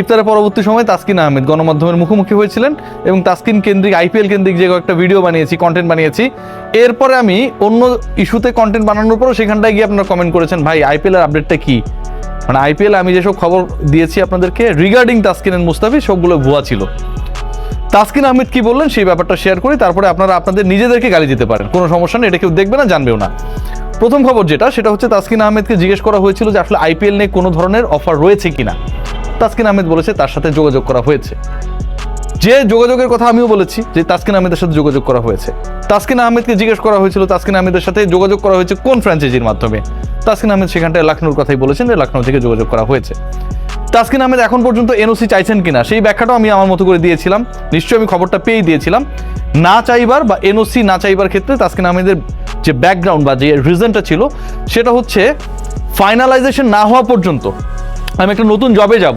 ইফতারের পরবর্তী সময় তাসকিন আহমেদ গণমাধ্যমের মুখোমুখি হয়েছিলেন এবং তাসকিন কেন্দ্রিক, আইপিএল কেন্দ্রিক যে একটা ভিডিও বানিয়েছি কন্টেন্ট বানিয়েছি, এরপরে আমি অন্য ইস্যুতে কন্টেন্ট বানানোর পরও সেখানটায় গিয়ে আপনারা কমেন্ট করেছেন, ভাই আইপিএল এর আপডেটটা কি? মানে আইপিএল, আমি যেসব খবর দিয়েছি আপনাদেরকে রিগার্ডিং তাসকিন এন্ড মুস্তাফি সবগুলো ভুয়া ছিল। তাসকিন আহমেদ কি বললেন, সেই ব্যাপারটা শেয়ার করি, তারপরে আপনারা আপনাদের নিজেদেরকে গালি দিতে পারেন। কোনো সমস্যা নেই, এটা কেউ দেখবে না, জানবেও না। প্রথম খবর যেটা, সেটা হচ্ছে তাসকিন আহমেদকে জিজ্ঞেস করা হয়েছিল যে আসলে আইপিএল নিয়ে কোনো ধরনের অফার রয়েছে কিনা। তাসকিন আহমেদ বলেছে, তার সাথে যোগাযোগ করা হয়েছে। যে যোগাযোগের কথা আমিও বলেছি, যে তাসকিন আহমেদের সাথে যোগাযোগ করা হয়েছে। তাসকিন আহমেদকে জিজ্ঞেস করা হয়েছিল, তাসকিন আহমেদের সাথে যোগাযোগ করা হয়েছে কোন ফ্র্যাঞ্চাইজির মাধ্যমে? তাসকিন আহমেদ সেখানটায় লখনৌর কথাই বলেছেন যে লখনৌ থেকে যোগাযোগ করা হয়েছে। তাসকিন আহমেদ এখন পর্যন্ত এনওসি চাইছেন কিনা, সেই ব্যাখ্যাটাও আমি আমার মতো করে দিয়েছিলাম। নিশ্চয়ই আমি খবরটা পেয়েই দিয়েছিলাম। না চাইবার বা এনওসি না চাইবার ক্ষেত্রে তাসকিন আহমেদের যে ব্যাকগ্রাউন্ড বা যে রিজনটা ছিল, সেটা হচ্ছে ফাইনালাইজেশন না হওয়া পর্যন্ত আমি একটা নতুন জবে যাব।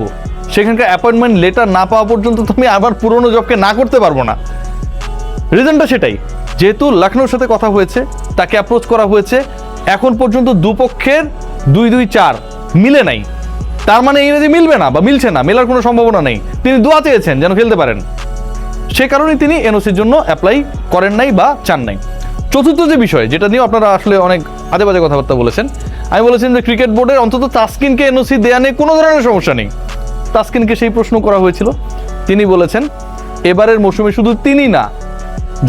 সেখানকার অ্যাপয়েন্টমেন্ট লেটার না পাওয়া পর্যন্ত তো আমি আবার পুরনো জবকে না করতে পারব না। রিজনটা সেটাই। যেহেতু লখনৌর সাথে কথা হয়েছে, তাকে অ্যাপ্রোচ করা হয়েছে, এখন পর্যন্ত দুপক্ষের দুই দুই চার মিলে নাই। তার মানে যে মিলবে না বা মিলছে না, মেলার কোনো সম্ভাবনা নেই। তিনি দোয়া চেয়েছেন যেন খেলতে পারেন। সে কারণেই তিনি এনওসির জন্য অ্যাপ্লাই করেন নাই বা চান নাই। চতুর্থ যে বিষয়, যেটা নিয়ে আপনারা আসলে অনেক আজে বাজে কথাবার্তা বলেছেন আমি বলেছেন যে ক্রিকেট বোর্ডের অন্তত তাসকিনকে এনওসি দেয়া নিয়ে কোনো ধরনের সমস্যা নেই। তাসকিনকে সেই প্রশ্ন করা হয়েছিল। তিনি বলেছেন, এবারের মৌসুমে শুধু তিনি না,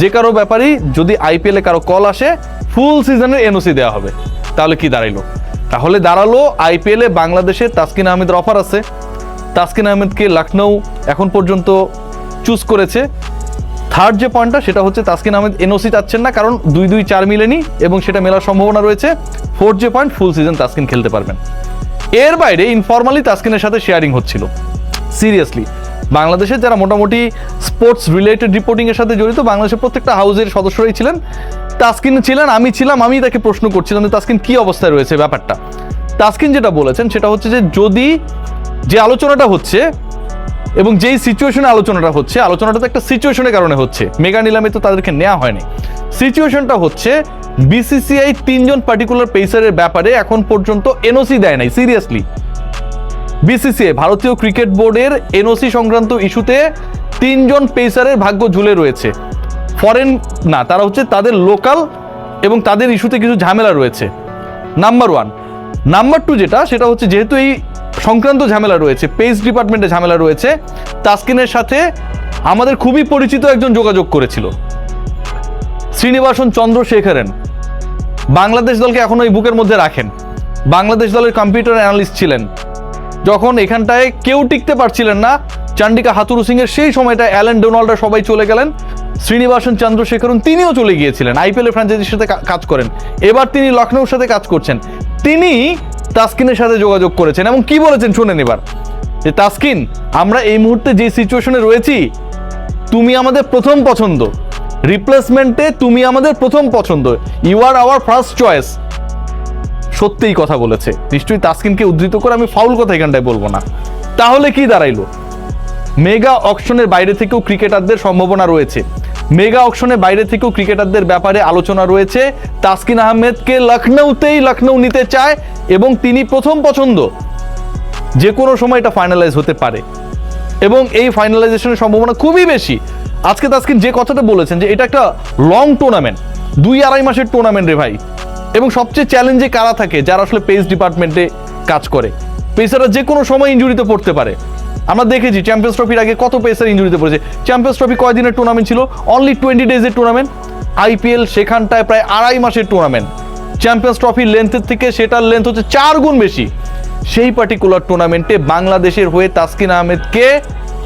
যে কারও ব্যাপারেই যদি আইপিএলে কারও কল আসে, ফুল সিজনের এনওসি দেওয়া হবে। তাহলে কি দাঁড়াইলো? তাহলে দাঁড়াল আইপিএলে বাংলাদেশে তাসকিন আহমেদের অফার আছে। তাসকিন আহমেদকে লখনৌ এখন পর্যন্ত চুজ করেছে। থার্ড যে পয়েন্টটা, সেটা হচ্ছে তাসকিন আহমেদ এনওসি চাচ্ছেন না, কারণ দুই দুই চার মিলেনি এবং সেটা মেলার সম্ভাবনা রয়েছে। ফোর্থ যে পয়েন্ট ফুল সিজন তাসকিন খেলতে পারবেন। এর বাইরে ইনফরমালি তাসকিনের সাথে শেয়ারিং হচ্ছিল। সিরিয়াসলি বাংলাদেশের যারা মোটামুটি স্পোর্টস রিলেটেড রিপোর্টিং এর সাথে জড়িত, বাংলাদেশের প্রত্যেকটা হাউজের সদস্যরাই ছিলেন। তাসকিন ছিলেন, আমি ছিলাম, আমি তাকে প্রশ্ন করছিলাম যে তাসকিন কি অবস্থায় রয়েছে ব্যাপারটা। তাসকিন যেটা বলেছেন, সেটা হচ্ছে যে যদি যে আলোচনাটা হচ্ছে এবং যেই সিচুয়েশনে আলোচনাটা হচ্ছে, আলোচনাটা তো একটা সিচুয়েশনের কারণে হচ্ছে। মেগা নিলামে তো তাদেরকে নেওয়া হয়নি। সিচুয়েশনটা হচ্ছে বিসিসিআই তিনজন পার্টিকুলার পেসারের ব্যাপারে এখন পর্যন্ত এনওসি দেয় নাই সিরিয়াসলি বিসিসিআই ভারতীয় ক্রিকেট বোর্ডের এনওসি সংক্রান্ত ইস্যুতে তিনজন পেসারের ভাগ্য ঝুলে রয়েছে। ফরেন না, তারা হচ্ছে তাদের লোকাল এবং তাদের ইস্যুতে কিছু ঝামেলা রয়েছে। নাম্বার ওয়ান নাম্বার টু যেটা, সেটা হচ্ছে যেহেতু এই সংক্রান্ত ঝামেলা রয়েছে পেস ডিপার্টমেন্টে ঝামেলা রয়েছে। তাসকিনের সাথে আমাদের খুবই পরিচিত একজন যোগাযোগ করেছিল। শ্রীনিবাসন চন্দ্রশেখরেন। বাংলাদেশ দলকে এখনও ওই বুকের মধ্যে রাখেন। বাংলাদেশ দলের কম্পিউটার অ্যানালিস্ট ছিলেন। যখন এখানটায় কেউ টিকতে পারছিলেন না, চান্ডিকা হাতুরু সিং এর সেই সময়টা অ্যালেন ডোনাল্ডা সবাই চলে গেলেন। শ্রীনিবাসন চন্দ্রশেখরন তিনিও চলে গিয়েছিলেন। আইপিএল ফ্র্যাঞ্চাইজির সাথে কাজ করেন। এবার তিনি লখনৌর সাথে কাজ করছেন। তিনি তাসকিনের সাথে যোগাযোগ করেছেন এবং কি বলেছেন শুনেন এবার। যে, তাসকিন, আমরা এই মুহূর্তে যে সিচুয়েশনে রয়েছি, তুমি আমাদের প্রথম পছন্দ। রিপ্লেসমেন্টে তুমি আমাদের প্রথম পছন্দ। You are our first choice সত্যিই কথা বলেছে। নিশ্চয়ই তাসকিনকে উদ্ধৃত করে আমি ফাউল কথা এখানটায় বলব না। তাহলে কি দাঁড়াইলো? মেগা অকশনের বাইরে থেকেও ক্রিকেটারদের সম্ভাবনা রয়েছে। মেগা অকশনের বাইরে থেকেও ক্রিকেটারদের ব্যাপারে আলোচনা রয়েছে। তাসকিন আহমেদকে লখনৌতেই লখনৌ নিতে চায় এবং তিনি প্রথম পছন্দ। যে কোনো সময় এটা ফাইনালাইজ হতে পারে। এবং এই ফাইনালাইজেশনের সম্ভাবনা খুবই বেশি। আজকে তাসকিন যে কথাটা বলেছেন যে এটা একটা লং টুর্নামেন্ট দুই আড়াই মাসের টুর্নামেন্ট রে ভাই। এবং সবচেয়ে চ্যালেঞ্জে কারা থাকে, যারা আসলে পেস ডিপার্টমেন্টে কাজ করে? পেসাররা যে কোনো সময় ইঞ্জুরিতে পড়তে পারে। আমরা দেখেছি চ্যাম্পিয়ন্স ট্রফির আগে কত পেসার ইঞ্জুরিতে পড়েছে। চ্যাম্পিয়ন্স ট্রফি কয়দিনের টুর্নামেন্ট ছিল? অনলি টোয়েন্টি ডেজের টুর্নামেন্ট আইপিএল সেখানটায় প্রায় আড়াই মাসের টুর্নামেন্ট চ্যাম্পিয়ন্স ট্রফির লেন্থের থেকে সেটার লেন্থ হচ্ছে চার গুণ বেশি। সেই পার্টিকুলার টুর্নামেন্টে বাংলাদেশের হয়ে তাসকিন আহমেদকে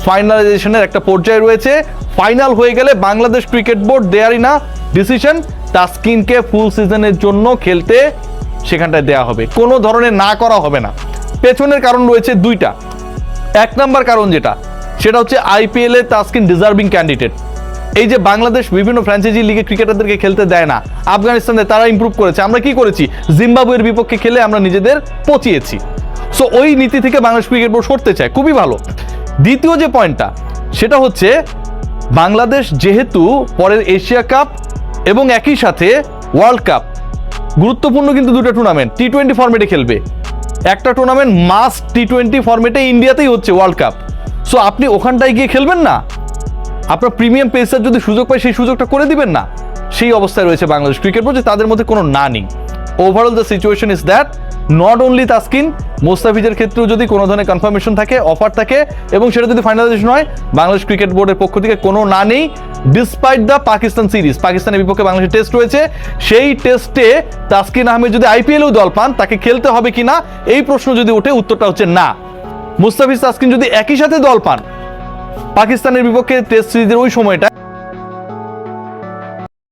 ফাইনালাইজেশনের একটা পর্যায়ে রয়েছে। ফাইনাল হয়ে গেলে বাংলাদেশ ক্রিকেট বোর্ড দেয়ারই না ডিসিশন তাসকিনকে ফুল সিজনের জন্য খেলতে সেখানটায় দেয়া হবে। কোনো ধরনের না করা হবে না। পেছনের কারণ রয়েছে দুইটা। এক নাম্বার কারণ যেটা, সেটা হচ্ছে আইপিএল তাসকিন ডিজার্ভিং ক্যান্ডিডেট এই যে বাংলাদেশ বিভিন্ন ফ্র্যাঞ্চাইজি লিগে ক্রিকেটারদেরকে খেলতে দেয় না, আফগানিস্তানে তারা ইমপ্রুভ করেছে। আমরা কি করেছি? জিম্বাবুয়ের বিপক্ষে খেলে আমরা নিজেদের পচিয়েছি। সো ওই নীতি থেকে বাংলাদেশ ক্রিকেট বোর্ড সরতে চায়। খুবই ভালো। দ্বিতীয় যে পয়েন্টটা, সেটা হচ্ছে বাংলাদেশ যেহেতু পরের এশিয়া কাপ এবং একই সাথে ওয়ার্ল্ড কাপ, গুরুত্বপূর্ণ কিন্তু দুটো টুর্নামেন্ট টি টোয়েন্টি ফর্মেটে খেলবে। একটা টুর্নামেন্ট মাস টি টোয়েন্টি ফর্মেটে ইন্ডিয়াতেই হচ্ছে ওয়ার্ল্ড কাপ সো আপনি ওখানটায় গিয়ে খেলবেন না? আপনার প্রিমিয়াম পেসার যদি সুযোগ পায়, সেই সুযোগটা করে দিবেন না? সেই অবস্থায় রয়েছে বাংলাদেশ ক্রিকেট যে তাদের মধ্যে কোনো না নেই। Overall the situation is that not only Taskin মোস্তাফিজের ক্ষেত্রেও যদি কোনো ধরনের কনফার্মেশন থাকে অফার থাকে, এবং সেটা যদি ফাইনালাইজেশন হয় বাংলাদেশ ক্রিকেট বোর্ডের পক্ষ থেকে কোনো না নেই ডিসপাইট দ্য পাকিস্তান সিরিজ পাকিস্তানের বিপক্ষে বাংলাদেশের টেস্ট রয়েছে, সেই টেস্টে তাসকিন আহমেদ যদি আইপিএলেও দল পান, তাকে খেলতে হবে কিনা এই প্রশ্ন যদি ওঠে, উত্তরটা হচ্ছে না। মুস্তাফিজ তাসকিন যদি একই সাথে দল পান পাকিস্তানের বিপক্ষে টেস্ট সিরিজের ওই সময়টা